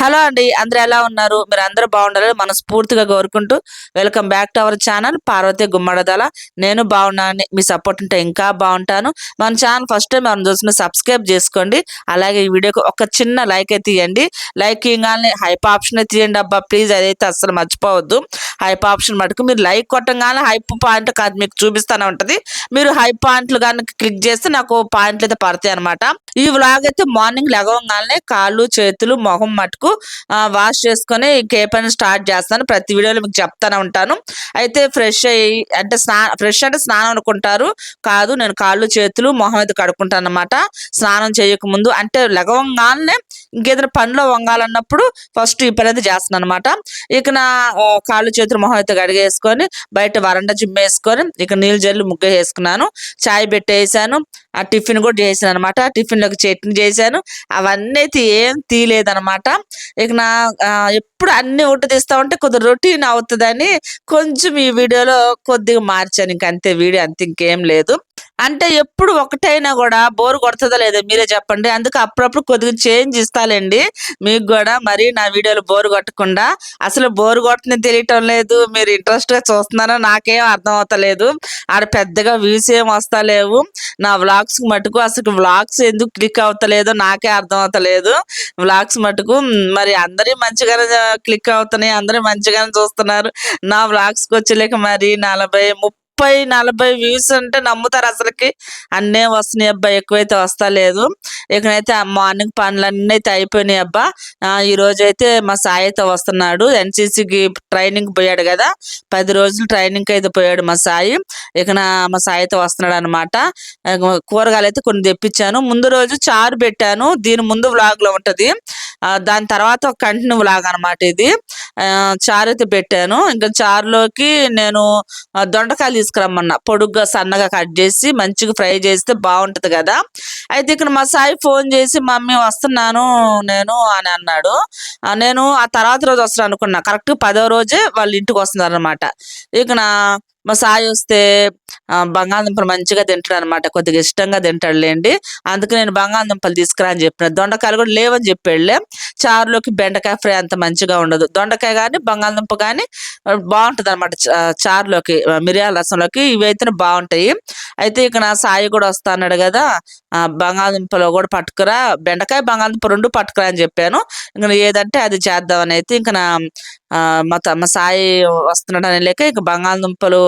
Hello అండి అందరు ఎలా ఉన్నారు? మీరు అందరూ బాగుండాలని మనస్ఫూర్తిగా కోరుకుంటూ welcome back to our channel Parvathi Gummadadala. నేను బాగున్నాను మీ సపోర్ట్ ఉంటే ఇంకా బాగుంటాను. మన ఛానల్ ఫస్ట్ టైం మనం చూసిన సబ్స్క్రైబ్ చేసుకోండి. అలాగే ఈ వీడియోకి ఒక చిన్న లైక్ అయితే ఇవ్వండి లైక్ ఇవ్వగానే హైప్ ఆప్షన్ తీయండి అబ్బా ప్లీజ్ అదైతే అస్సలు మర్చిపోవద్దు. హైప్ ఆప్షన్ మటుకు మీరు లైక్ కొట్టంగానే హైప్ పాయింట్ కాదు మీకు చూపిస్తానే ఉంటది. మీరు హైప్ పాయింట్లు కానీ క్లిక్ చేస్తే నాకు పాయింట్లు అయితే పడతాయి అనమాట ఈ వ్లాగ్ అయితే మార్నింగ్ లెగవగానే కాళ్ళు చేతులు మొహం మటుకు వాష్ చేసుకొని కేపని స్టార్ట్ చేస్తాను. ప్రతి వీడియోలో మీకు చెప్తానే ఉంటాను. అయితే ఫ్రెష్ అయ్యి అంటే స్నా ఫ్రెష్ అంటే స్నానం అనుకుంటారు. కాదు నేను కాళ్ళు చేతులు మొహం అయితే కడుక్కుంటాను అనమాట స్నానం చేయక ముందు అంటే లగవంగానే ఇంకేదైనా పనిలో వంగాలన్నప్పుడు ఫస్ట్ ఈ పని అయితే చేస్తున్నాను అనమాట ఇక నా కాళ్ళు చేతులు మొహం అయితే కడిగేసుకొని బయట వరండా జిమ్మేసుకొని ఇక నీళ్ళు జల్లి ముగ్గు వేసుకున్నాను. చాయ్ పెట్టేసాను. ఆ టిఫిన్ కూడా చేసాను అనమాట టిఫిన్లోకి చట్నీ చేశాను. అవన్నీ అయితే ఏం తీయలేదన్నమాట. ఇక నా ఎప్పుడు అన్ని ఒకటి తీస్తా ఉంటే కొద్దిగా రొటీన్ అవుతుందని కొంచెం ఈ వీడియోలో కొద్దిగా మార్చాను. ఇంక అంతే వీడియో అంతే ఇంకేం లేదు. అంటే ఎప్పుడు ఒకటైనా కూడా బోర్ కొడుతుందా లేదా మీరే చెప్పండి. అందుకే అప్పుడప్పుడు కొద్దిగా చేంజ్ ఇస్తాలేండి. మీకు కూడా మరి నా వీడియోలు బోర్ కొట్టకుండా. అసలు బోర్ కొట్టని తెలియటం లేదు. మీరు ఇంట్రెస్ట్గా చూస్తున్నారో నాకేం అర్థం అవుతలేదు ఆడ పెద్దగా వ్యూస్ ఏం వస్తలేవు. నా వ్లాగ్స్ మటుకు అసలు వ్లాగ్స్ ఎందుకు క్లిక్ అవుతలేదో నాకే అర్థం అవుతలేదు వ్లాగ్స్ మటుకు మరి అందరి మంచిగానే క్లిక్ అవుతున్నాయి. అందరూ మంచిగానే చూస్తున్నారు. నా వ్లాగ్స్కి వచ్చేలేక వచ్చలేక మరి నలభై ముప్పై ముప్పై నలభై వ్యూస్ అంటే నమ్ముతారు అసలుకి. అన్నీ వస్తున్నాయి అబ్బా ఎక్కువైతే వస్తలేదు. ఇకనైతే మార్నింగ్ పనులన్నీ అయితే అయిపోయినాయి అబ్బా. ఈరోజు ఈ రోజు అయితే మా సాయి అయితే వస్తున్నాడు. ఎన్సీసీకి ట్రైనింగ్ పోయాడు కదా. పది రోజులు ట్రైనింగ్ అయితే పోయాడు మా సాయి. ఇక్కడ మా సాయి అయితే వస్తున్నాడు అనమాట కూరగాయలు అయితే కొన్ని తెప్పించాను. ముందు రోజు చారు పెట్టాను. దీని ముందు వ్లాగ్లో ఉంటది. దాని తర్వాత ఒక కంటిన్యూ లాగా అనమాట ఇది. చారు అయితే పెట్టాను. ఇంకా చారులోకి నేను దొండకాయలు తీసుకురమ్మన్నా. పొడుగ్గా సన్నగా కట్ చేసి మంచిగా ఫ్రై చేస్తే బాగుంటుంది కదా. అయితే ఇక్కడ మా సాయి ఫోన్ చేసి మమ్మీ వస్తున్నాను నేను అని అన్నాడు. నేను ఆ తర్వాత రోజు వస్తాను అనుకున్నా. కరెక్ట్ పదో రోజే వాళ్ళ ఇంటికి వస్తున్నారు అనమాట ఇక మా సాయి వస్తే బంగాళదుంపలు మంచిగా తింటాడు అనమాట కొద్దిగా ఇష్టంగా తింటాడు లేండి అందుకే నేను బంగాళదుంపలు తీసుకురా అని చెప్పిన. దొండకాయలు కూడా లేవని చెప్పాడులే చారులోకి బెండకాయ ఫ్రై అంత మంచిగా ఉండదు. దొండకాయ కానీ బంగాళదుంప కానీ బాగుంటది అనమాట చారులోకి మిరియాల రసంలోకి ఇవి అయితేనే బాగుంటాయి. అయితే ఇక నా సాయి కూడా వస్తా అన్నాడు కదా బంగాళదుంపలు బంగాళదుంపలో కూడా పట్టుకురా బెండకాయ బంగాళదుంప రెండు పట్టుకురా అని చెప్పాను. ఇంకా ఏదంటే అది చేద్దామని అయితే ఇంకా నా మా త- మా సాయి వస్తున్నాడు అని లేక ఇక బంగాళదుంపలు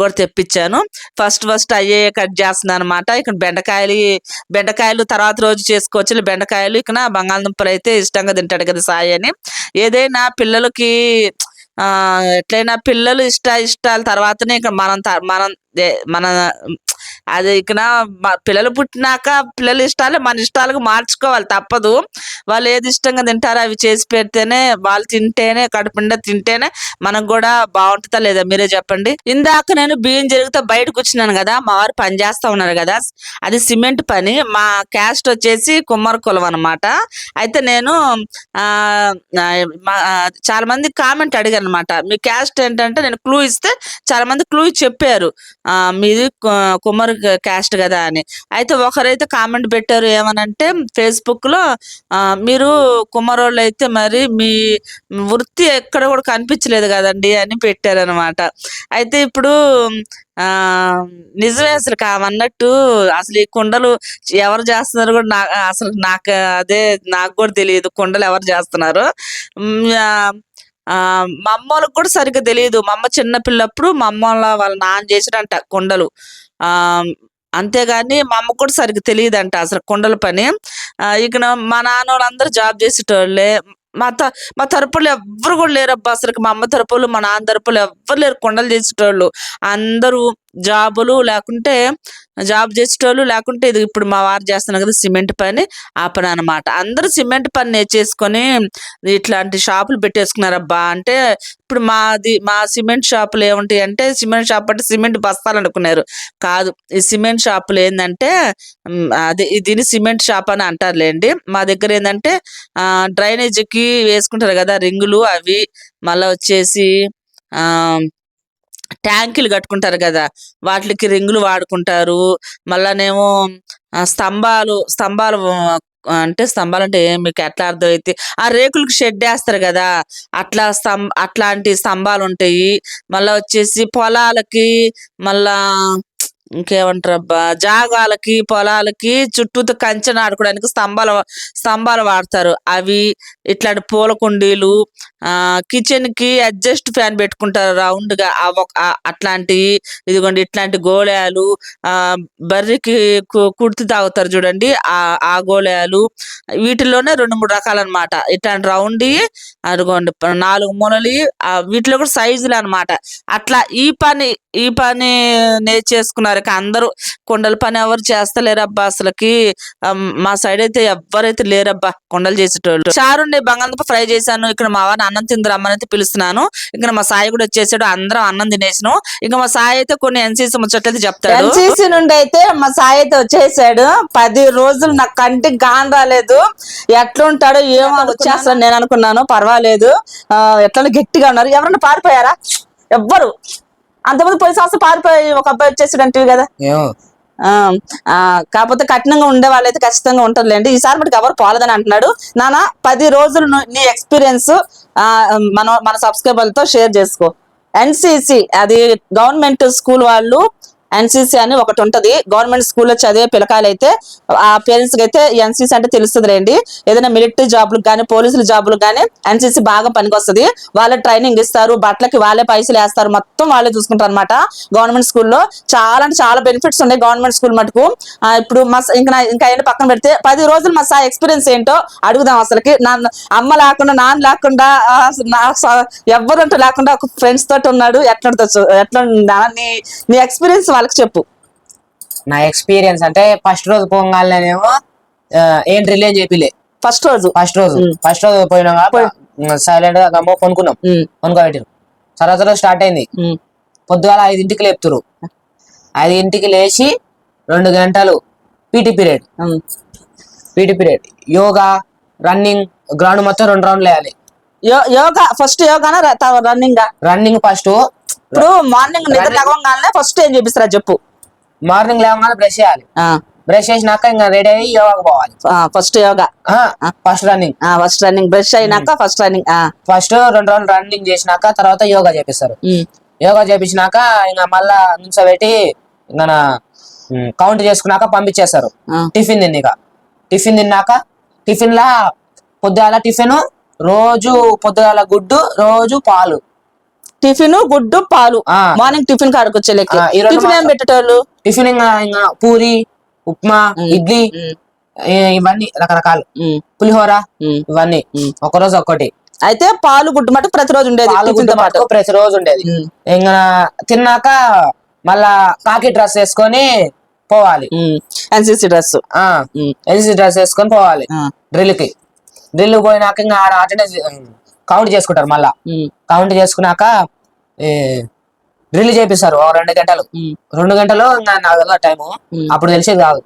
కూడా తెప్పించాను ఫస్ట్ ఫస్ట్ అయ్యే కట్ చేస్తున్నాను అనమాట ఇక్కడ బెండకాయలు బెండకాయలు తర్వాత రోజు చేసుకోవచ్చు బెండకాయలు ఇక్కడ బంగాళదుంపలు అయితే ఇష్టంగా తింటాడు కదా సాయి అని. ఏదైనా పిల్లలకి ఆ ఎట్లయినా పిల్లలు ఇష్ట ఇష్టాల తర్వాతనే ఇక్కడ మనం మనం మన అది ఇక పిల్లలు పుట్టినాక పిల్లల ఇష్టాలు మన ఇష్టాలకు మార్చుకోవాలి తప్పదు. వాళ్ళు ఏది ఇష్టంగా తింటారో అవి చేసి పెడితేనే వాళ్ళు తింటేనే కడుపుండా తింటేనే మనకు కూడా బాగుంటుందా లేదా మీరే చెప్పండి. ఇందాక నేను బియ్యం జరిగితే బయటకు వచ్చినాను కదా మా వారు పని చేస్తా ఉన్నారు కదా. అది సిమెంట్ పని మా క్యాస్ట్ వచ్చేసి కుమ్మర కులం అనమాట అయితే నేను ఆ మా- చాలా మంది కామెంట్ అడిగారు అనమాట మీ క్యాస్ట్ ఏంటంటే నేను క్లూ ఇస్తే చాలా మంది క్లూ చెప్పారు. మీది కుమ్మరు కుమ్మరి క్యాస్ట్ కదా అని. అయితే ఒకరైతే కామెంట్ పెట్టారు ఏమనంటే ఫేస్బుక్లో మీరు కుమారోళ్ళు అయితే మరి మీ వృత్తి ఎక్కడ కూడా కనిపించలేదు కదండి అని పెట్టారు అనమాట అయితే ఇప్పుడు ఆ నిజమే అసలు కావన్నట్టు అసలు ఈ కుండలు ఎవరు చేస్తున్నారు కూడా నా అసలు నాకు అదే నాకు కూడా తెలియదు కుండలు ఎవరు చేస్తున్నారు. ఆ, మా అమ్మోళ్ళకి కూడా సరిగ్గా తెలియదు. మా అమ్మ చిన్న పిల్లప్పుడు మా అమ్మ వాళ్ళ నాన్న చేసినంట కుండలు. అంతేగాని మా అమ్మ కూడా సరిగ్గా తెలియదంట అసలు కుండల పని. ఆ, ఇక మా నాన్న వాళ్ళందరూ జాబ్ చేసేటోళ్ళే. మా త మా తరపులు ఎవ్వరు కూడా లేరు అబ్బా అసలు మా అమ్మ తరపులు మా నాన్న తరపులు ఎవ్వరు లేరు. కొండలు చేసేటోళ్ళు. అందరూ జాబులు లేకుంటే జాబ్ చేసేటోళ్ళు లేకుంటే ఇది ఇప్పుడు మా వారు చేస్తున్నారు కదా సిమెంట్ పని ఆ పని అనమాట అందరూ సిమెంట్ పని నేర్చేసుకొని ఇట్లాంటి షాపులు పెట్టేసుకున్నారబ్బా అంటే ఇప్పుడు మాది మా సిమెంట్ షాపులు ఏముంటాయి అంటే సిమెంట్ షాప్ అంటే సిమెంట్ బస్తాలు అనుకున్నారు. కాదు ఈ సిమెంట్ షాపులు ఏంటంటే అది అదే దీని సిమెంట్ షాప్ అని అంటారులేండి. మా దగ్గర ఏంటంటే డ్రైనేజీకి వేసుకుంటారు కదా రింగులు అవి మళ్ళా వచ్చేసి ఆ ట్యాంకులు కట్టుకుంటారు కదా వాటికి రింగులు వాడుకుంటారు. మళ్ళానేమో స్తంభాలు స్తంభాలు అంటే స్తంభాలు అంటే మీకు ఎట్లా అర్థమైతే ఆ రేకులకు షెడ్ వేస్తారు కదా అట్లా స్తం అట్లాంటి స్తంభాలు ఉంటాయి మళ్ళా వచ్చేసి పొలాలకి మళ్ళా ఇంకేమంటారు అబ్బా జాగాలకి పొలాలకి చుట్టూతో కంచె నాడుకోవడానికి స్తంభాలు స్తంభాలు వాడతారు. అవి ఇట్లాంటి పూల కుండీలు ఆ కిచెన్కి అడ్జస్ట్ ఫ్యాన్ పెట్టుకుంటారు రౌండ్గా అట్లాంటి అట్లాంటివి ఇదిగోండి ఇట్లాంటి గోళాలు ఆ బర్రెకి కు- కుర్తి తాగుతారు చూడండి. ఆ ఆ గోళాలు వీటిలోనే రెండు మూడు రకాలు అనమాట ఇట్లాంటి రౌండ్ అదిగోండి నాలుగు మూలలు ఆ వీటిలో కూడా సైజులు అన్నమాట అట్లా ఈ పని ఈ పని నేర్చేసుకున్నారు ఇక అందరూ కొండల పని ఎవరు చేస్తలేరబ్బా అసలుకి. మా సైడ్ అయితే ఎవ్వరైతే లేరబ్బా కొండలు చేసేటోళ్ళు. చారుండి బంగాళదుంప ఫ్రై చేశాను. ఇక్కడ మా వారిని అన్నం తిందరు రమ్మని అయితే పిలుస్తున్నాను. ఇక్కడ మా సాయి కూడా వచ్చేసాడు. అందరం అన్నం తినేసినాం. ఇంకా మా సాయి అయితే కొన్ని ఎన్సీసీ ముచ్చట్లయితే చెప్తాడు. ఎన్సీసీ నుండి అయితే మా సాయి అయితే వచ్చేసాడు. పది రోజులు నా కంటికి గాన్ రాలేదు. ఎట్లుంటాడో ఏమో వచ్చేస్తాడు నేను అనుకున్నాను. పర్వాలేదు. ఆ, ఎట్లా గట్టిగా ఉన్నారు. ఎవరన్నా పారిపోయారా? ఎవ్వరు. అంతమంది పోలీసు సంవత్సరం పారిపోయి ఒక అబ్బాయి వచ్చేసాడు అంటే కదా. కాకపోతే కఠినంగా ఉండే వాళ్ళైతే ఖచ్చితంగా ఉంటారులేండి. ఈసారి మటుకు ఎవరు పోలేదని అంటున్నాడు. నాన్న పది రోజులు ను- ఎక్స్పీరియన్స్ మన మన సబ్స్క్రైబర్తో షేర్ చేసుకో. ఎన్సిసి అది గవర్నమెంట్ స్కూల్ వాళ్ళు ఎన్సీసీ అని ఒకటి ఉంటది. గవర్నమెంట్ స్కూల్లో చదివే పిల్లకాయలు అయితే ఆ పేరెంట్స్కి అయితే ఎన్సిసి అంటే తెలుస్తుంది రండి ఏదైనా మిలిటరీ జాబ్లకు కానీ పోలీసుల జాబ్లకు కానీ ఎన్సిసి బాగా పనికొస్తుంది. వాళ్ళ ట్రైనింగ్ ఇస్తారు బట్టలకి వాళ్ళే పైసలు వేస్తారు. మొత్తం వాళ్ళే చూసుకుంటారు అనమాట గవర్నమెంట్ స్కూల్లో చాలా అంటే చాలా బెనిఫిట్స్ ఉన్నాయి గవర్నమెంట్ స్కూల్ మటుకు. ఆ, ఇప్పుడు మా ఇంకా ఇంకా ఏంటి పక్కన పెడితే పది రోజులు మా సార్ ఎక్స్పీరియన్స్ ఏంటో అడుగుదాం అసలుకి. నా అమ్మ లేకుండా నాన్న లేకుండా ఆ, లేకుండా ఒక ఫ్రెండ్స్ తోటి ఉన్నాడు. ఎట్లా ఎట్లా నీ నీ ఎక్స్పీరియన్స్ వాళ్ళకి చెప్పు. నా ఎక్స్పీరియన్స్ అంటే ఫస్ట్ రోజు పోగానేమో ఏం రిలే చెప్పిలే ఫస్ట్ రోజు. ఫస్ట్ రోజు. ఫస్ట్ రోజు పోయినా సైలెంట్గా గమ్మ కొనుక్కున్నాం కొనుక్కోబెట్టారు తర్వాత రోజు స్టార్ట్ అయింది. పొద్దుగాల ఐదింటికి లేపుతురు ఐదింటికి లేచి రెండు గంటలు PT period. PT period. Yoga running ground మొత్తం రెండు రౌండ్లు వేయాలి. యోగా ఫస్ట్ యోగానా రన్నింగ్? Running first. ఇప్పుడు మార్నింగ్ నిద్ర లేవగానే ఫస్ట్ ఏం చూపిస్తారా చెప్పు. మార్నింగ్ లేవగానే బ్రష్ చేయాలి. బ్రష్ చేసినాక ఇంకా రెడీ అయ్యి యోగాకు పోవాలి. First yoga. First running first running brush అయినాక ఫస్ట్ రన్నింగ్ ఫస్ట్ రెండు రౌండ్ రన్నింగ్ చేసినాక తర్వాత యోగా చేపిస్తారు. యోగా చేపించినాక ఇంకా మళ్ళా నుంచోబెట్టి మన కౌంట్ చేసుకున్నాక పంపించేస్తారు. టిఫిన్ తిన్నాక టిఫిన్ తిన్నాక టిఫిన్ లా పొద్దుగాల టిఫిన్ రోజు పొద్దుగాల గుడ్డు రోజు పాలు. టిఫిన్ గుడ్డు పాలు. ఆ. మార్నింగ్ టిఫిన్ కాడకు వచ్చే లెక్క. ఆ, ఈ రెండు టిఫిన్ ఏం మాత్రం. పెట్టేటోళ్ళు? టిఫిన్ ఇంకా ఇంకా పూరి ఉప్మా ఇడ్లీ ఉమ్, ఇవన్నీ రకరకాలు. ఉమ్, పులిహోర ఉమ్. ఇవన్నీ. ఉమ్. ఒకరోజు ఒక్కటి. అయితే పాలు గుడ్డు మటు ప్రతిరోజు ఉండేది పాలు టిఫిన్ గుడ్డు తో పాటు? మటుకు ప్రతి రోజు ఉండేది. ఉమ్. ఇంకా తిన్నాక మళ్ళా కాకి డ్రెస్ వేసుకొని పోవాలి. NCC dress. ఆ. ఎల్సీ డ్రెస్ వేసుకొని పోవాలి. ఆ. డ్రిల్కి డ్రిల్ పోయినాక ఇంకా ఆడ అటెండెన్స్ కౌంట్ చేసుకుంటారు మళ్ళా. కౌంట్ చేసుకున్నాక డ్రిల్ చేపిస్తారు రెండు గంటలు. రెండు గంటలు నాకు టైము. అప్పుడు తెలిసేది కాదు.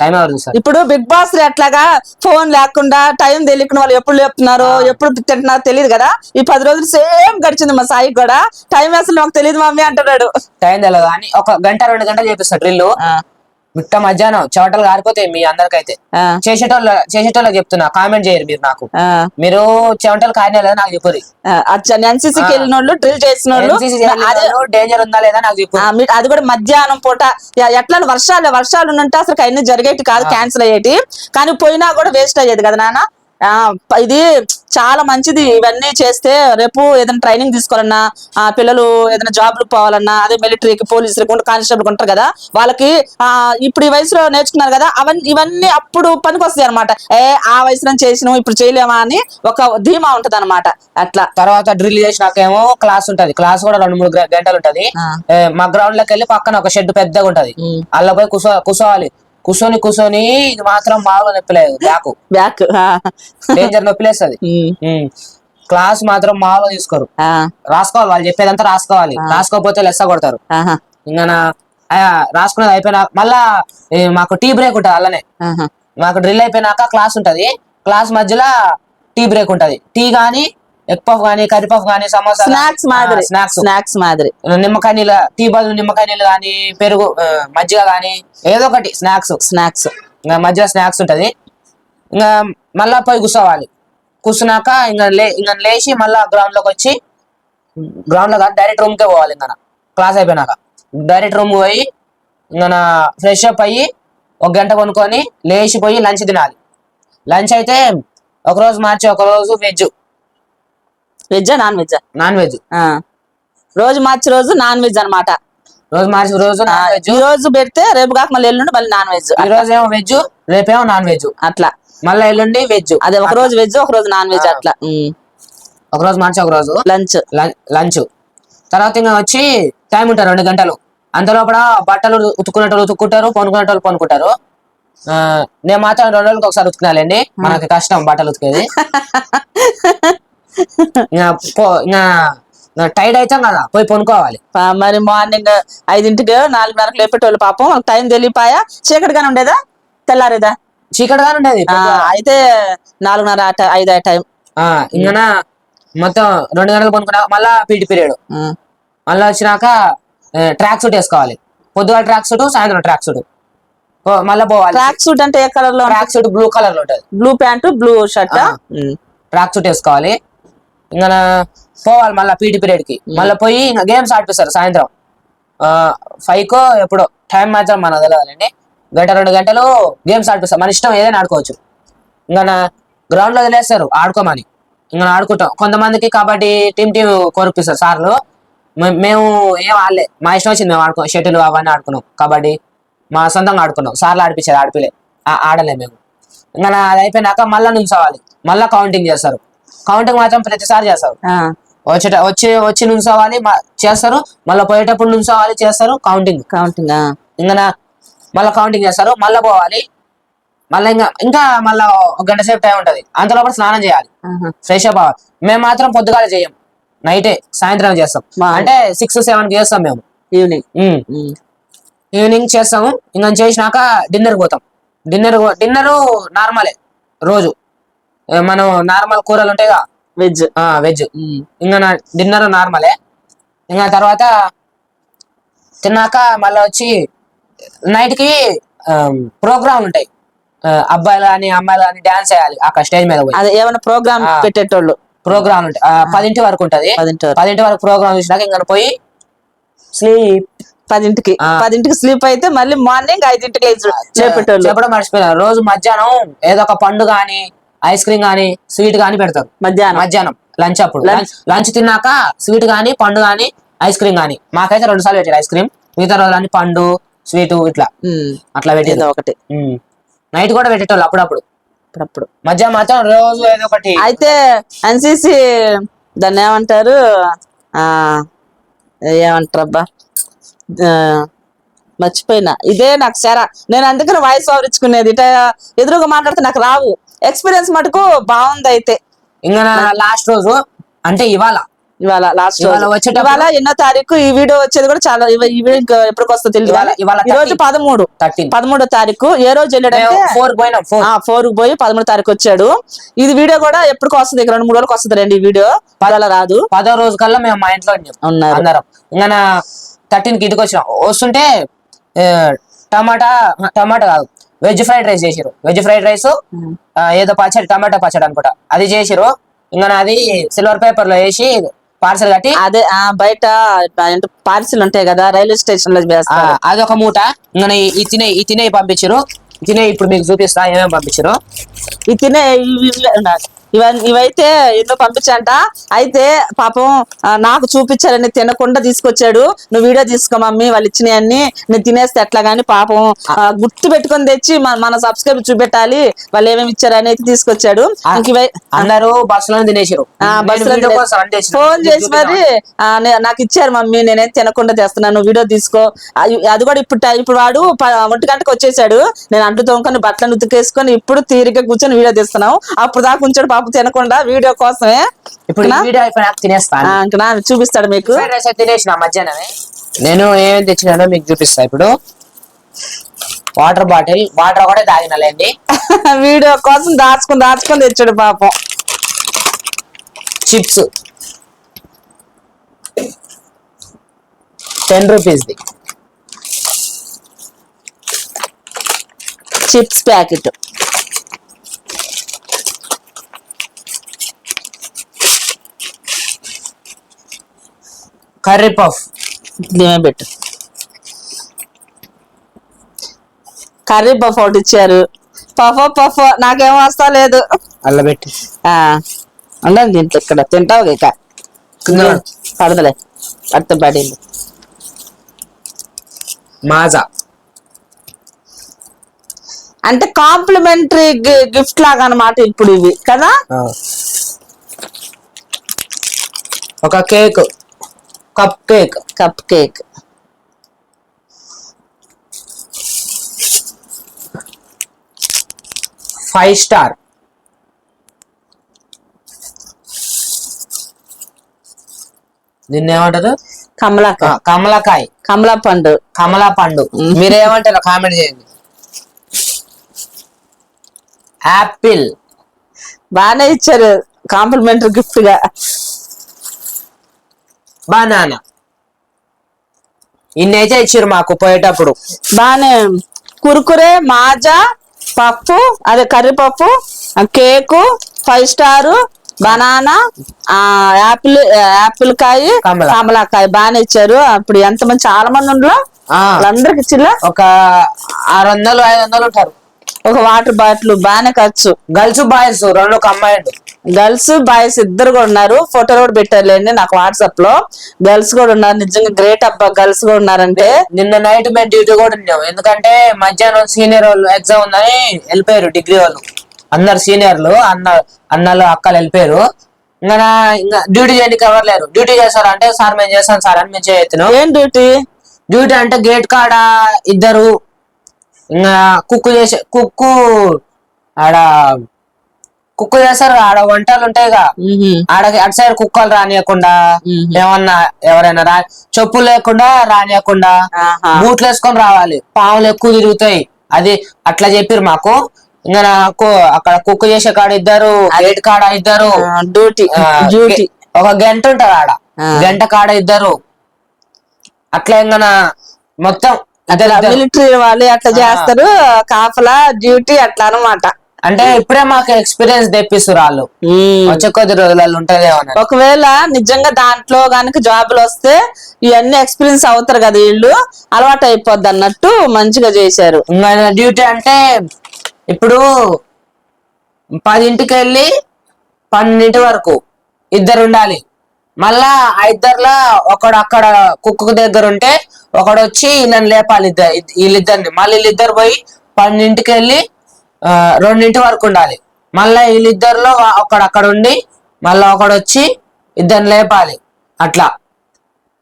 టైం ఎవరు చూస్తారు ఇప్పుడు బిగ్ బాస్లో ఎట్లాగా ఫోన్ లేకుండా టైం తెలియకుండా వాళ్ళు ఎప్పుడు లేపుతున్నారో ఎప్పుడు తింటున్నారో తెలియదు కదా. ఈ పది రోజులు సేమ్ గడిచింది మా సాయి కూడా. టైం అసలు మాకు తెలియదు మమ్మీ అంటున్నాడు. టైం తెలియదు అని ఒక గంట రెండు గంటలు చేపిస్తారు డ్రిల్ మిట్ట మధ్యాహ్నం చెవటలు కారిపోతాయి మీ అందరికైతే. చేసేటోళ్ళ చేసేటోళ్ళకి చెప్తున్నా కామెంట్ చేయరు మీరు నాకు. మీరు చెమటలు కారినా లేదా నాకు చెప్పరు ఆ, అచ్చా ఎన్సీసీకి వెళ్ళిన వాళ్ళు డ్రిల్ చేసిన వాళ్ళు డేంజర్ ఉందా లేదా నాకు చెప్పు అది కూడా మధ్యాహ్నం పూట. ఎట్లా వర్షాలు వర్షాలు ఉంటే అసలు అన్ని జరిగేటి కాదు క్యాన్సిల్ అయ్యేటి. కానీ పోయినా కూడా వేస్ట్ అయ్యేది కదా నాన్న? ఇది చాలా మంచిది. ఇవన్నీ చేస్తే రేపు ఏదైనా ట్రైనింగ్ తీసుకోవాలన్నా ఆ పిల్లలు ఏదైనా జాబ్లు పోవాలన్నా అదే మిలిటరీకి పోలీసులకు కానిస్టేబుల్ ఉంటారు కదా వాళ్ళకి ఆ ఇప్పుడు ఈ వయసులో నేర్చుకున్నారు కదా అవన్నీ ఇవన్నీ అప్పుడు పనికి వస్తాయి అనమాట ఏ ఆ వయసులో చేసినాం ఇప్పుడు చేయలేమా అని ఒక ధీమా ఉంటది అనమాట అట్లా. తర్వాత డ్రిల్ చేసినాకేమో క్లాస్ ఉంటది. క్లాస్ కూడా రెండు మూడు గంటలు ఉంటది. మా గ్రౌండ్లోకి వెళ్ళి పక్కన ఒక షెడ్ పెద్దగా ఉంటది. అల్ల పోయి కూసో కూసోవాలి. కూర్చొని కూర్చొని ఇది మాత్రం మామూలుగా నొప్పిలేదు బ్యాక్ బ్యాక్ డేంజర్ నొప్పిలేస్తుంది. క్లాస్ మాత్రం మామూలుగా తీసుకోరు. రాసుకోవాలి వాళ్ళు చెప్పేదంతా రాసుకోవాలి. రాసుకోకపోతే లెస్స కొడతారు. ఇంకా రాసుకున్నది అయిపోయినా మళ్ళా మాకు టీ బ్రేక్ ఉంటది అలానే. మాకు డ్రిల్ అయిపోయినాక క్లాస్ ఉంటది. క్లాస్ మధ్యలో టీ బ్రేక్ ఉంటది. టీ గానీ ఎగ్ పఫ్ గానీ కర్రీ పఫ్ గానీ సమోసా స్నాక్స్ మాదిరి. స్నాక్స్. స్నాక్స్ మాదిరి. నిమ్మకాయ నీళ్ళ టీ బదులు నిమ్మకాయ నీళ్ళు గానీ పెరుగు మజ్జిగ గానీ ఏదో ఒకటి స్నాక్స్. స్నాక్స్. ఇంకా మధ్యలో స్నాక్స్ ఉంటది. ఇంకా మళ్ళా పోయి కూర్చోవాలి. కూర్చున్నాక ఇంకా లే ఇంకా లేచి మళ్ళా గ్రౌండ్లోకి వచ్చి గ్రౌండ్లో డైరెక్ట్ రూమ్ కే పోవాలి ఇంకా క్లాస్ అయిపోయినాక. డైరెక్ట్ రూమ్ పోయి ఇంకా ఫ్రెష్ అప్ అయ్యి ఒక గంట కొనుక్కొని లేచిపోయి లంచ్ తినాలి. లంచ్ అయితే ఒక రోజు మార్చి ఒక రోజు వెజ్. వెజ్జా నాన్ వెజ్జా? Non veg. రోజు మార్చి రోజు నాన్ వెజ్ అన్నమాట. రోజు మార్చి రోజు ఈ రోజు పెడితే రేపు కాక మళ్ళీ ఎల్లుండి మళ్ళీ నాన్ వెజ్. ఈ రోజు ఏమో వెజ్ రేపేమో నాన్ వెజ్. అట్లా. మళ్ళీ ఎల్లుండి వెజ్. అదే ఒక రోజు వెజ్ ఒక రోజు నాన్ వెజ్. అట్లా. ఒక రోజు మార్చి ఒక రోజు. లంచ్. లంచ్. తర్వాత ఇంకా వచ్చి టైం ఉంటారు రెండు గంటలు. అంతలోపల బట్టలు ఉతుక్కునేటోళ్ళు ఉతుక్కుంటారు పనుకునేటోళ్ళు పనుకుంటారు. నేను మాత్రం రెండు రోజులకి ఒకసారి ఉతుకునాలండి మనకి కష్టం బట్టలు ఉతికేది. ఇంకా టైడ్ అవుతాం కదా పోయి పనుకోవాలి. మరి మార్నింగ్ ఐదింటికి నాలుగున్నరకు లేపేటోళ్ళు పాపం టైం తెలియపాయా? చీకటిగానే ఉండేదా? తెల్లారేదా? చీకటిగానే ఉండేది అయితే నాలుగున్నర ఐదు ఆ టైం. ఇంకా మొత్తం రెండు గంటలు పనుకున్నా మళ్ళా పీటీ పీరియడ్. మళ్ళీ వచ్చినాక ట్రాక్ సూట్ వేసుకోవాలి. పొద్దుగా ట్రాక్ సూట్ సాయంత్రం ట్రాక్ సూట్ మళ్ళీ పోవాలి. ట్రాక్ సూట్ అంటే ఏ కలర్లో ట్రాక్ సూట్ బ్లూ కలర్లో ఉంటుంది. Blue pant blue shirt. Track suit వేసుకోవాలి. ఇంకా పోవాలి మళ్ళీ పీటీ పీరియడ్కి. మళ్ళీ పోయి ఇంకా గేమ్స్ ఆడిపిస్తారు సాయంత్రం. ఫైవ్ కో ఎప్పుడో టైం మాత్రం మనకు తెలియాలండి గంట రెండు గంటలు గేమ్స్ ఆడిపిస్తారు. మన ఇష్టం ఏదైనా ఆడుకోవచ్చు. ఇంకా గ్రౌండ్లో వదిలేస్తారు ఆడుకోమని. ఇంకా ఆడుకుంటాం. కొంతమందికి కబడ్డీ టీం టీం కోరిపిస్తారు సార్లు. మేము ఏం ఆడలే. మా ఇష్టం వచ్చింది మేము ఆడుకున్నాం షటిల్ అవన్నీ ఆడుకున్నాం. కబడ్డీ మా సొంతంగా ఆడుకున్నాం. సార్లు ఆడిపించారు ఆడిపిలే. ఆడలే మేము. ఇంకా అది అయిపోయినాక మళ్ళా నుంచోవాలి మళ్ళా కౌంటింగ్ చేస్తారు. కౌంటింగ్ మాత్రం ప్రతిసారి చేస్తారు. వచ్చేట వచ్చి వచ్చి నుంచోవాలి చేస్తారు. మళ్ళీ పోయేటప్పుడు నుంచోవాలి చేస్తారు కౌంటింగ్ కౌంటింగ్ ఇంకా మళ్ళా కౌంటింగ్ చేస్తారు మళ్ళా పోవాలి. మళ్ళీ ఇంకా ఇంకా మళ్ళా ఒక గంట సేపు టైం ఉంటది. అంతలోపల స్నానం చేయాలి. ఫ్రెష్ అప్ అవ్వాలి. మేము మాత్రం పొద్దుగాల చేయం. నైటే సాయంత్రం చేస్తాం. అంటే సిక్స్ సెవెన్కి చేస్తాం మేము. ఈవినింగ్. ఈవినింగ్ చేస్తాము. ఇంకా చేసినాక డిన్నర్ పోతాం. డిన్నర్ డిన్నర్ నార్మలే. రోజు. మనం నార్మల్ కూరలు ఉంటాయిగా వెజ్. వెజ్. ఇంకా నా డిన్నర్ నార్మలే. ఇంకా తర్వాత తిన్నాక మళ్ళీ వచ్చి నైట్కి ప్రోగ్రామ్ ఉంటాయి. అబ్బాయిలు అని అమ్మాయిలు అని డాన్స్ చేయాలి అక్కడ స్టేజ్ మీద అదే ఏమైనా ప్రోగ్రామ్. పెట్టేటోళ్ళు? ప్రోగ్రామ్ పదింటి వరకు ఉంటది. పదింటి వరకు. ప్రోగ్రామ్ చూసినాక ఇంకా పోయి స్లీప్ పదింటికి. పదింటికి స్లీప్ అయితే మళ్ళీ మార్నింగ్ ఐదింటికి చెప్పడం మర్చిపోయినా. రోజు మధ్యాహ్నం ఏదో ఒక పండు గాని ఐస్ క్రీమ్ గాని స్వీట్ గాని పెడతారు. మధ్యాహ్నం. మధ్యాహ్నం. లంచ్ అప్పుడు. లంచ్. తిన్నాక స్వీట్ గాని పండు గాని ఐస్ క్రీమ్ గాని. మాకైతే రెండు సార్లు పెట్టారు ఐస్ క్రీమ్. మిగతా రోజులన్నీ పండు స్వీట్ ఇట్లా. అట్లా పెట్టేది ఒకటి. నైట్ కూడా పెట్టేటోళ్ళు అప్పుడప్పుడు. అప్పుడప్పుడు. మధ్యాహ్నం మాత్రం రోజు ఏదో ఒకటి. అయితే ఎన్సిసి దాన్ని ఏమంటారు? ఆ ఏమంటారు అబ్బా ఆ, మర్చిపోయినా. ఇదే నాకు సరా నేను అందుకని వాయిస్ ఓవర్ ఇచ్చుకునేది. ఇట ఎదురుగా మాట్లాడితే నాకు రావు. ఎక్స్పీరియన్స్ మటుకు బాగుంది అయితే ఇంకా లాస్ట్ రోజు అంటే ఇవాళ. ఇవాళ లాస్ట్ ఇవాళ ఎన్నో తారీఖు ఈ వీడియో వచ్చేది కూడా చాలా ఈ వీడియో ఎప్పటికి వస్తుందో తెలియదు ఇవాళ- ఈ రోజు 13. పదమూడు. పదమూడో తారీఖు. ఏ రోజు వెళ్ళాడంటే ఫోర్ పోయినాం ఫోర్ పోయి పదమూడు తారీఖు వచ్చాడు. ఇది వీడియో కూడా ఎప్పటికి వస్తుంది? రెండు మూడు రోజులకు వస్తుంది రండి ఈ వీడియో. పదాల రాదు. పదో రోజు కల్లా మేము మా ఇంట్లో ఉన్నాం ఉన్నారు. అందరం. ఇంకా థర్టీన్కి ఇంటికి వచ్చినాం. వస్తుంటే టమాటా టమాటా కాదు. వెజ్ ఫ్రైడ్ రైస్ చేసిరు వెజ్ ఫ్రైడ్ రైస్ ఏదో పచ్చడి టమాటా పచ్చడి అనుకుంటా అది చేసిరు ఇంకా అది సిల్వర్ పేపర్లో వేసి పార్సల్ కట్టి అదే బయట పార్సిల్ ఉంటాయి కదా రైల్వే స్టేషన్లో అది ఒక మూట ఇంకా ఈ- ఈ తినే ఈ తినే పంపించారు తినే ఇప్పుడు మీకు చూపిస్తా ఏమేమి పంపించారు ఇది తినే ఇవన్నీ ఇవైతే ఎన్నో పంపించంట అయితే పాపం నాకు చూపించాలని తినకుండా తీసుకొచ్చాడు. నువ్వు వీడియో తీసుకో మమ్మీ వాళ్ళు ఇచ్చినవన్నీ నేను తినేస్తే ఎట్లా గానీ పాపం గుర్తు పెట్టుకొని తెచ్చి మన- సబ్స్క్రైబ్ చూపెట్టాలి. వాళ్ళు ఏమేమి ఇచ్చారని అయితే తీసుకొచ్చాడు. అందరూ బస్సులో తినేసారు ఫోన్ చేసి మరి నాకు ఇచ్చారు మమ్మీ నేనేం తినకుండా తెస్తున్నాను వీడియో తీసుకో. అది కూడా ఇప్పుడు ఇప్పుడు వాడు ఒంటి గంటకు వచ్చేసాడు. నేను అంటు తోముకొని బట్టలను ఉతికేసుకొని ఇప్పుడు తీరిక కూర్చొని వీడియో తీస్తున్నాం అప్పుడు దాకా ఉంచాడు పాప తినకుండా వీడియో కోసమే ఇప్పుడు ఈ వీడియో అయిపోయినాక తినేస్తాను. ఇంక చూపిస్తాడు మీకు. ఫ్రైడ్ రైస్ అయితే తినేసిన మధ్యాహ్నమే. నేను ఏమేమి తెచ్చినానో మీకు చూపిస్తా ఇప్పుడు. వాటర్ బాటిల్ వాటర్ కూడా తాగినలేండి. వీడియో కోసం దాచుకొని దాచుకొని తెచ్చాడు పాపం. చిప్స్ టెన్ రూపీస్ది చిప్స్ ప్యాకెట్ కర్రీ పఫ్. దీమే పెట్టు. కర్రీ పఫ్ ఒకటి ఇచ్చారు. పఫ్ పఫ్ నాకేం వస్తా లేదు. అల్ల పెట్టి. ఆ, ఉండండి దీంట్లో ఇక్కడ. తింటావు ఇక. పడదలే. పడితే పడింది మాజా. అంటే కాంప్లిమెంటరీ గిఫ్ట్ లాగా అన్నమాట ఇప్పుడు ఇవి. కదా. ఒక cake. Cup cake cup cake five star దీన్ని ఏమంటారు కమలాకాయ. కమలకాయ కమలా పండు కమలా పండు మీరేమంటారో కామెంట్ చేయండి. యాపిల్ బాగానే ఇచ్చారు. కాంప్లిమెంటరీ గిఫ్ట్గా బనానా ఇన్నైతే ఇచ్చారు మాకు పోయేటప్పుడు. బాగానే కురుకురే మాజా పప్పు అదే కర్రీ పప్పు ఆ కేకు ఫైవ్ స్టార్ బనానా ఆ యాపిల్ యాపిల్ కాయ కమలా. కమలాకాయ బాగానే ఇచ్చారు. అప్పుడు ఎంత మంది చాలా మంది ఉండరు. ఆ, వాళ్ళందరికి ఇచ్చిలా ఒక ఆరు వందలు ఐదు వందలు ఉంటారు. ఒక వాటర్ బాటిల్ బాగానే ఖర్చు. గర్ల్స్ బాయ్స్ రెండు కంబైండ్ గర్ల్స్ బాయ్స్ ఇద్దరు కూడా ఉన్నారు. ఫోటోలు కూడా పెట్టారులేండి నాకు వాట్సాప్లో. గర్ల్స్ కూడా ఉన్నారు. నిజంగా గ్రేట్ అబ్బా గర్ల్స్ కూడా ఉన్నారంటే. నిన్న నైట్ మేము డ్యూటీ కూడా ఉన్నాం ఎందుకంటే మధ్యాహ్నం సీనియర్ వాళ్ళు ఎగ్జామ్ ఉందని వెళ్ళిపోయారు డిగ్రీ వాళ్ళు. అందరు సీనియర్లు అన్న అన్నలు అక్కలు వెళ్ళిపోయారు. ఇంకా ఇంకా డ్యూటీ చేయడానికి ఎవరు లేరు. డ్యూటీ చేస్తారు అంటే సార్ మేము చేస్తాం సార్ అని మేము చేయొచ్చును ఏం డ్యూటీ? డ్యూటీ అంటే గేట్ కాడ ఇద్దరు ఇంకా కుక్కు చేసే కుక్కు ఆడ కుక్కు చేస్తారు ఆడ వంటలు ఉంటాయిగా. ఆడ అటు సైడ్ కుక్కలు రానియకుండా. ఏమన్నా ఎవరైనా రా చెప్పులు లేకుండా రానియకుండా. బూట్లు వేసుకొని రావాలి. పాములు ఎక్కువ తిరుగుతాయి. అది అట్లా చెప్పిర్రు మాకు. ఇంకా నాకు అక్కడ కుక్క చేసే కాడ ఇద్దరు గేట్ కాడ ఇద్దరు డ్యూటీ ఒక గంట ఉంటది ఆడ. గంట కాడ ఇద్దరు. అట్లా ఇంకా మొత్తం. మిలిటరీ వాళ్ళు అట్లా చేస్తారు కాపలా డ్యూటీ అట్లా అనమాట అంటే ఇప్పుడే మాకు ఎక్స్పీరియన్స్ తెప్పిస్తారు వాళ్ళు వచ్చే కొద్ది రోజులలో ఉంటదేమో. ఒకవేళ నిజంగా దాంట్లో గనుక జాబులు వస్తే ఇవన్నీ ఎక్స్పీరియన్స్ అవుతారు కదా వీళ్ళు. అలవాటు అయిపోద్ది అన్నట్టు మంచిగా చేశారు. డ్యూటీ అంటే ఇప్పుడు పదింటికి వెళ్ళి పన్నెండింటి వరకు ఇద్దరు ఉండాలి మళ్ళా ఆ ఇద్దర్లా ఒకడు అక్కడ కుక్క దగ్గర ఉంటే ఒకడు వచ్చి వీళ్ళని లేపాలి ఇద్దరు వీళ్ళిద్దరిని. మళ్ళీ వీళ్ళిద్దరు పోయి పన్నెండింటికి వెళ్ళి రెండింటి వరకు ఉండాలి. మళ్ళా వీళ్ళిద్దరిలో ఒకడు అక్కడ ఉండి మళ్ళా ఒకడు వచ్చి ఇద్దరిని లేపాలి. అట్లా.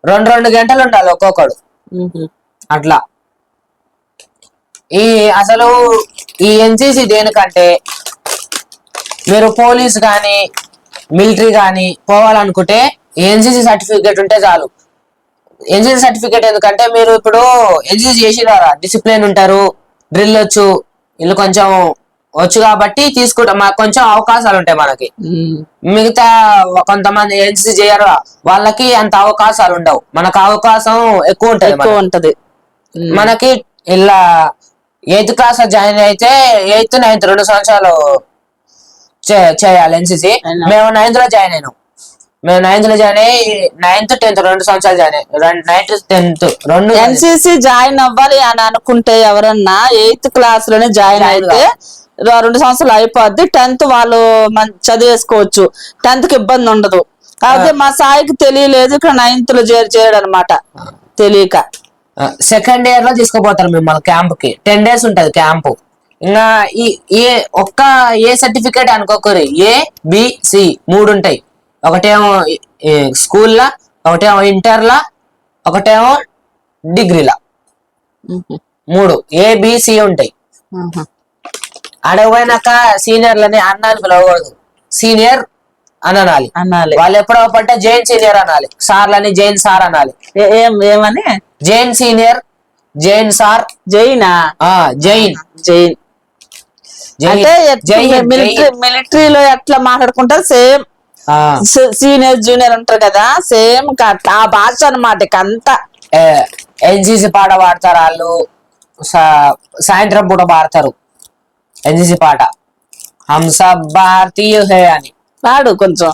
రెండు రెండు గంటలు ఉండాలి ఒక్కొక్కడు. అట్లా. ఈ అసలు ఈ ఎన్సిసి దేనికంటే మీరు పోలీస్ కానీ మిలిటరీ కానీ పోవాలనుకుంటే ఎన్సిసి సర్టిఫికేట్ ఉంటే చాలు. ఎన్సిసి సర్టిఫికేట్ ఎందుకంటే మీరు ఇప్పుడు ఎన్సిసి చేసినారా? డిసిప్లిన్ ఉంటారు డ్రిల్ వచ్చు వీళ్ళు కొంచెం వచ్చు కాబట్టి తీసుకుంటాం. మాకు కొంచెం అవకాశాలు ఉంటాయి మనకి. మిగతా కొంతమంది ఎన్సిసి చేయరు. వాళ్ళకి అంత అవకాశాలు ఉండవు. మనకు అవకాశం ఎక్కువ ఉంటుంది ఎక్కువ ఉంటది. మనకి ఇలా ఎయిత్ క్లాస్ జాయిన్ అయితే ఎయిత్ నైన్త్ రెండు సంవత్సరాలు చేయాలి ఎన్సిసి. మేము నైన్త్లో జాయిన్ అయినాం. మేము నైన్త్లో జాయిన్ అయ్యి నైన్త్ టెన్త్ రెండు సంవత్సరాలు జాయిన్ అయ్యి. నైన్త్ టెన్త్ రెండు ఎన్సిసి జాయిన్ అవ్వాలి అని అనుకుంటే ఎవరన్నా ఎయిత్ క్లాస్లోనే జాయిన్ అయితే రెండు సంవత్సరాలు అయిపోద్ది. టెన్త్ వాళ్ళు చదివేసుకోవచ్చు. టెన్త్కి ఇబ్బంది ఉండదు. కాకపోతే మా సాయికి తెలియలేదు. ఇక్కడ నైన్త్లో చేరి చేయడం అనమాట తెలియక. సెకండ్ ఇయర్లో తీసుకుపోతారు మిమ్మల్ని క్యాంప్కి. టెన్ డేస్ ఉంటది క్యాంప్ ఇంకా ఈ ఏ ఒక్క ఏ సర్టిఫికేట్ అనుకోకరి. ఏ బి సి మూడు ఉంటాయి. ఒకటేమో స్కూల్లా ఒకటేమో ఇంటర్లా ఒకటేమో డిగ్రీలా. మూడు ఏ బి సి ఉంటాయి. అడగపోయినాక సీనియర్లని అన్నాన్ని పిలవకూడదు. సీనియర్ అని అనాలి. అనాలి వాళ్ళు ఎప్పుడో పట్టే జైన్ సీనియర్ అనాలి. సార్లని జైన్ సార్ అనాలి. ఏ- ఏమని? Jain senior Jain sir. జైనా? ఆ జైన్. జైన్. జైన్. అంటే జైన్ మిలిటరీ మిలిటరీలో ఎట్లా మాట్లాడుకుంటారు? సేమ్ సీనియర్ జూనియర్ ఉంటారు కదా సేమ్ ఆ భాష అనమాట అంతా. ఎన్జీసీ పాట పాడతారు వాళ్ళు. సాయంత్రం పూట పాడతారు. ఎన్జీసీ పాట. హంస భారతీయ హే అని. పాడు కొంచెం.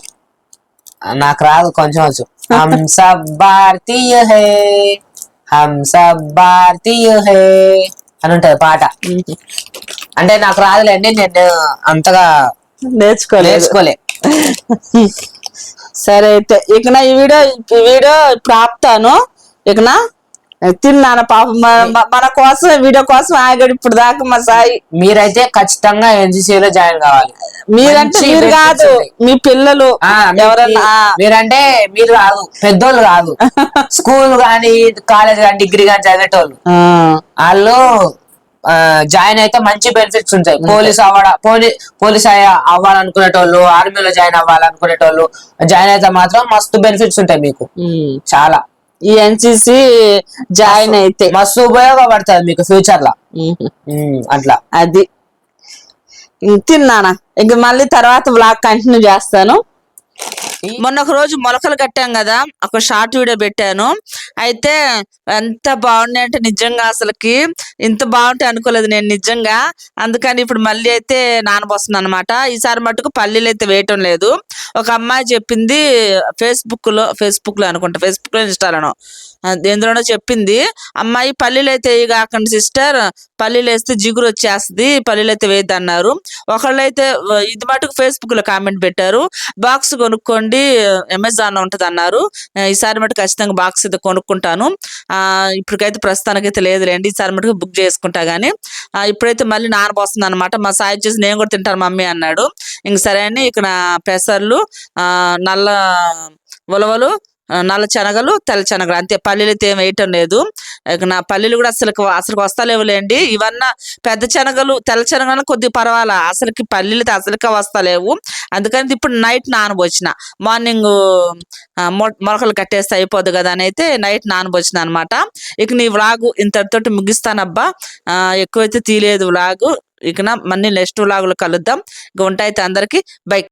నాకు రాదు కొంచెం వచ్చు. హంస భారతీయ హే హంస భారతీయ హే అని ఉంటది పాట. అంటే నాకు రాదులేండి నేను అంతగా నేర్చుకోలే నేర్చుకోలే. సరే అయితే ఇక నా ఈ వీడియో ఈ వీడియో ఇప్పుడు ఆపుతాను. ఇక నా తిన్నాను పాప. మన కోసం వీడియో కోసం ఆగాడు ఇప్పుడు దాకా మా సాయి. మీరైతే ఖచ్చితంగా ఎన్సీసీ లో జాయిన్ కావాలి. మీరంటే మీరు కాదు. మీ పిల్లలు ఎవరన్నా మీరంటే మీరు కాదు పెద్దోళ్ళు కాదు. స్కూల్ గాని కాలేజ్ గాని డిగ్రీ గాని చదివేటోళ్ళు. వాళ్ళు జాయిన్ అయితే మంచి బెనిఫిట్స్ ఉంటాయి. పోలీస్ అవ్వడ పోలీ- పోలీస్ అయ్య- అవ్వాలనుకునేటోళ్ళు ఆర్మీలో జాయిన్ అవ్వాలనుకునేటోళ్ళు జాయిన్ అయితే మాత్రం మస్తు బెనిఫిట్స్ ఉంటాయి మీకు. చాలా. ఈ ఎన్సిసి జాయిన్ అయితే. మస్తు ఉపయోగపడుతుంది మీకు ఫ్యూచర్లో అట్లా. అది. తిన్నానా? ఇంక మళ్ళీ తర్వాత బ్లాగ్ కంటిన్యూ చేస్తాను. మొన్న ఒక రోజు మొలకలు కట్టాం కదా ఒక షార్ట్ వీడియో పెట్టాను. అయితే ఎంత బాగున్నాయి అంటే నిజంగా అసలుకి ఇంత బాగుంటాయి అనుకోలేదు నేను నిజంగా. అందుకని ఇప్పుడు మళ్ళీ అయితే నానబోస్తుంది అనమాట ఈసారి మటుకు పల్లీలు అయితే వేయటం లేదు. ఒక అమ్మాయి చెప్పింది ఫేస్బుక్లో ఫేస్బుక్లో అనుకుంటా ఫేస్బుక్లో ఇన్స్టాలను ఎందులోనో చెప్పింది అమ్మాయి పల్లీలు అయితే వేయగాకండి సిస్టర్ పల్లీలు వేస్తే జిగురు వచ్చేస్తుంది పల్లీలు అయితే వేయద్దు అన్నారు ఒకళ్ళైతే ఇది మటుకు ఫేస్బుక్లో కామెంట్ పెట్టారు బాక్స్ కొనుక్కోండి అమెజాన్లో అన్నారు ఈసారి మటుకు ఖచ్చితంగా బాక్స్ అయితే కొనుక్కుంటాను. ఇప్పటికైతే ప్రస్తుతానికైతే లేదులేండి ఈసారి మటుకు బుక్ చేసుకుంటా కానీ ఇప్పుడైతే మళ్ళీ నానబోస్తుంది అనమాట మా సాయి చేసి నేను కూడా తింటాను మమ్మీ అన్నాడు. ఇంక సరే అని ఇక్కడ పెసర్లు నల్ల ఉలవలు నల్ల శనగలు తెల్ల శనగలు. అంతే పల్లీలు అయితే ఏం వేయటం లేదు. ఇక నా పల్లీలు కూడా అసలు అసలు వస్తలేవులేండి. ఇవన్న పెద్ద శనగలు తెల్ల శనగలు కొద్దిగా పర్వాలా. అసలుకి పల్లీలు అయితే వస్తలేవు. అందుకని ఇప్పుడు నైట్ నానబోచిన మార్నింగ్ మొలకలు కట్టేస్తే అయిపోద్ది కదా అని అయితే నైట్ నానబోచిన అనమాట ఇక నీ వ్లాగు ఇంతటితోటి ముగిస్తానబ్బా. ఎక్కువైతే తీయలేదు వ్లాగు. ఇక మళ్ళీ నెక్స్ట్ వ్లాగులు కలుద్దాం. ఇక ఉంటాయితే అందరికి. బై.